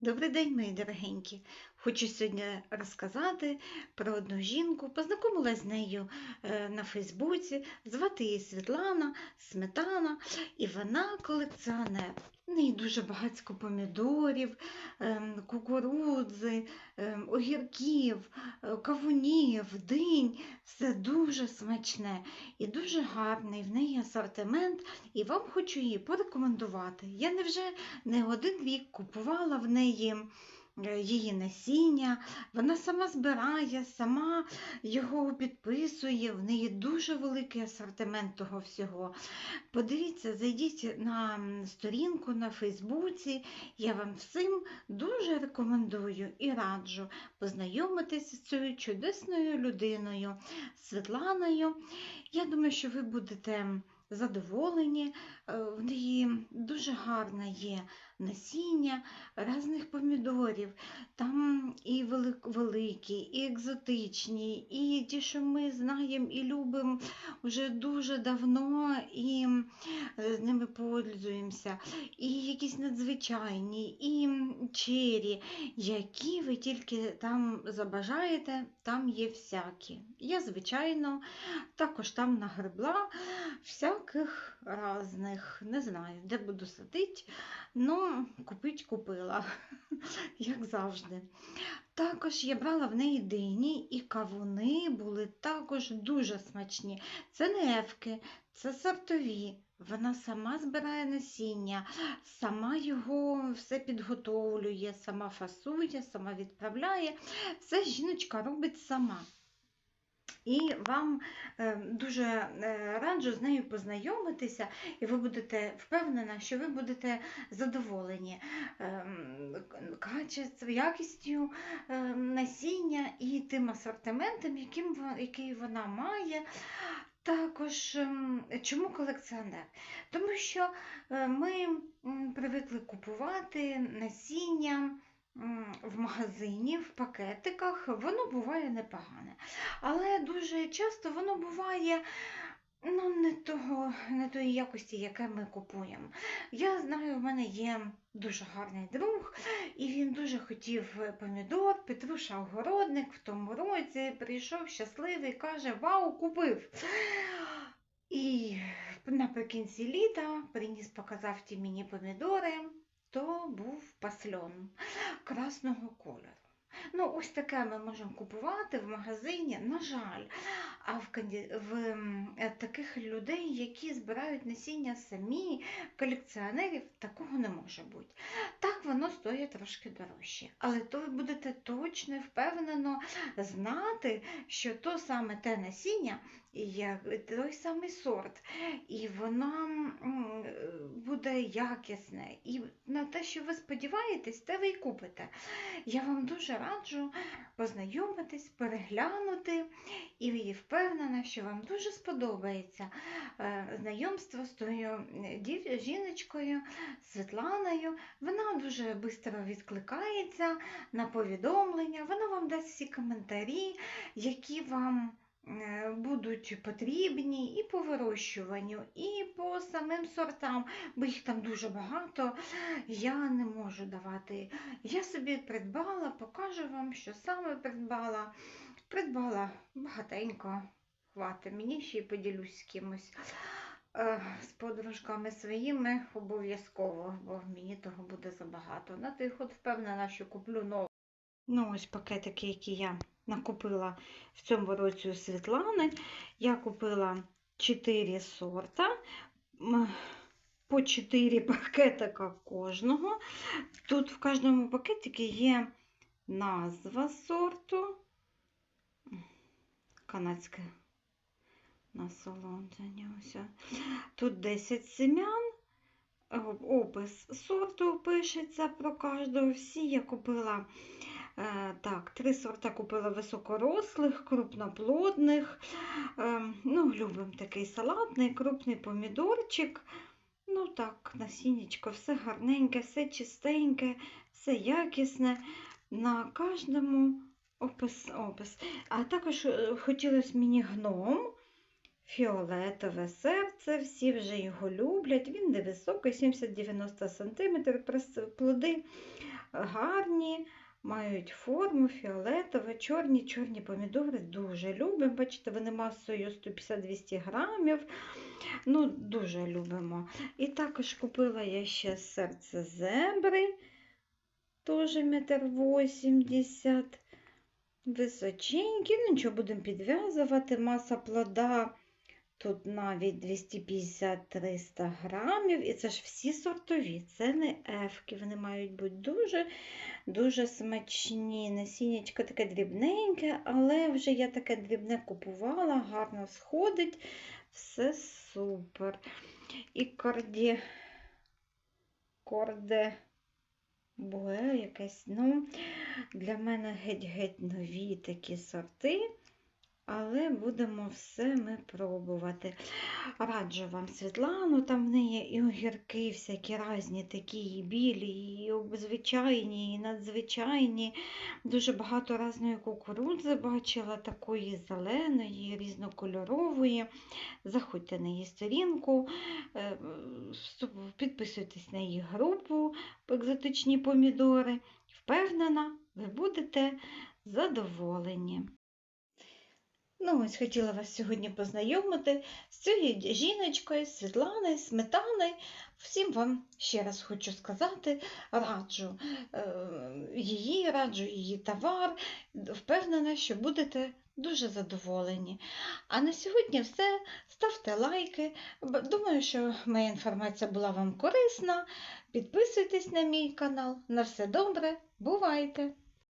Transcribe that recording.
Добрий день, мої дорогенькі! Хочу сьогодні розказати про одну жінку. Познайомилася з нею е, на Фейсбуці. Звати її Світлана Сметана, і вона колекціонер. В неї дуже багатько помідорів, ем, кукурудзи, ем, огірків, е, кавунів, динь. Все дуже смачне і дуже гарний. В неї асортимент, і вам хочу її порекомендувати. Я не вже не один рік купувала в неї її насіння, вона сама збирає, сама його підписує, в неї дуже великий асортимент того всього. Подивіться, зайдіть на сторінку на Фейсбуці, я вам всім дуже рекомендую і раджу познайомитися з цією чудесною людиною, Світланою. Я думаю, що ви будете задоволені. Е, В неї дуже гарне є насіння різних помідорів. Там і великі, і екзотичні, і ті, що ми знаємо і любимо вже дуже давно, і е, з ними пользуємося, і якісь надзвичайні, і чері, які ви тільки там забажаєте, там є всякі. Я, звичайно, також там нагребла всяких разних, не знаю, де буду садити, ну, купить купила, як завжди. Також я брала в неї дині, і кавуни були також дуже смачні. Це не ефки, це сортові. Вона сама збирає насіння, сама його все підготовлює, сама фасує, сама відправляє. Все жіночка робить сама. І вам е, дуже е, раджу з нею познайомитися, і ви будете впевнена, що ви будете задоволені ем, качеством, якістю насіння і тим асортиментом, яким, який вона має. Також ем, чому колекціонер? Тому що е, ми привикли купувати насіння в магазині, в пакетиках, воно буває непогане. Але дуже часто воно буває ну, не, того, не тої якості, яке ми купуємо. Я знаю, в мене є дуже гарний друг, і він дуже хотів помідор. Петруша огородник в тому році прийшов щасливий, каже: Вау, купив! І наприкінці літа приніс, показав ті мені помідори, то був пасльон красного кольору. Ну, ось таке ми можемо купувати в магазині, на жаль. А в, в е, таких людей, які збирають насіння самі, колекціонерів, такого не може бути. Так, воно стоїть трошки дорожче. Але то ви будете точно впевнено знати, що то саме те насіння, як той самий сорт, і воно буде якісне. І на те, що ви сподіваєтесь, те ви й купите. Я вам дуже раджу познайомитись, переглянути, і впевнена, що вам дуже сподобається е, знайомство з тою жіночкою Світланою. Вона дуже швидко відкликається на повідомлення, вона вам дасть всі коментарі, які вам е, будуть потрібні і по вирощуванню, і по самим сортам, бо їх там дуже багато, я не можу давати. Я собі придбала, покажу вам, що саме придбала. Придбала багатенько, хватить мені ще й поділюсь з кимось. Е, З подружками своїми обов'язково, бо мені того буде забагато. На той ход впевнена, що куплю нову. Ну, ось пакетики, які я накупила в цьому році у Світлани. Я купила 4 сорта, по 4 пакетика кожного. Тут в кожному пакетику є назва сорту. Канадське насолодження. Ось. Тут 10 семян. Е, Опис сорту пишеться про кожного. Всі я купила так, три сорта купила високорослих, крупноплодних. Е, ну, любимо такий салатний, крупний помідорчик. Ну так, насіннячко, все гарненьке, все чистеньке, все якісне. На кожному опис. опис. А також е, хотілося мені гном. Фіолетове серце, всі вже його люблять. Він невисокий, 70-90 см, плоди гарні, мають форму фіолетові, чорні, чорні помідори дуже любимо. Бачите, вони масою 150-200 грамів. Ну, дуже любимо. І також купила я ще серце зебри, теж метр вісімдесят. Височенькі, ну нічого будемо підв'язувати. Маса плода тут навіть 250-300 грамів. І це ж всі сортові, це не ефки. Вони мають бути дуже дуже смачні. Насіннячко таке дрібненьке, але вже я таке дрібне купувала, гарно сходить, все супер. І корді, корде буе якесь, ну, для мене геть-геть нові такі сорти. Але будемо все ми пробувати. Раджу вам Світлану, там в неї і огірки всякі різні, такі і білі, і звичайні, і надзвичайні. Дуже багато різної кукурудзи бачила, такої зеленої, різнокольорової. Заходьте на її сторінку, е, підписуйтесь на її групу екзотичні помідори. Впевнена, ви будете задоволені. Ну, ось хотіла вас сьогодні познайомити з цією жіночкою, Світланою, Сметаною. Всім вам ще раз хочу сказати, раджу е, її, раджу її товар. Впевнена, що будете дуже задоволені. А на сьогодні все. Ставте лайки. Думаю, що моя інформація була вам корисна. Підписуйтесь на мій канал. На все добре. Бувайте!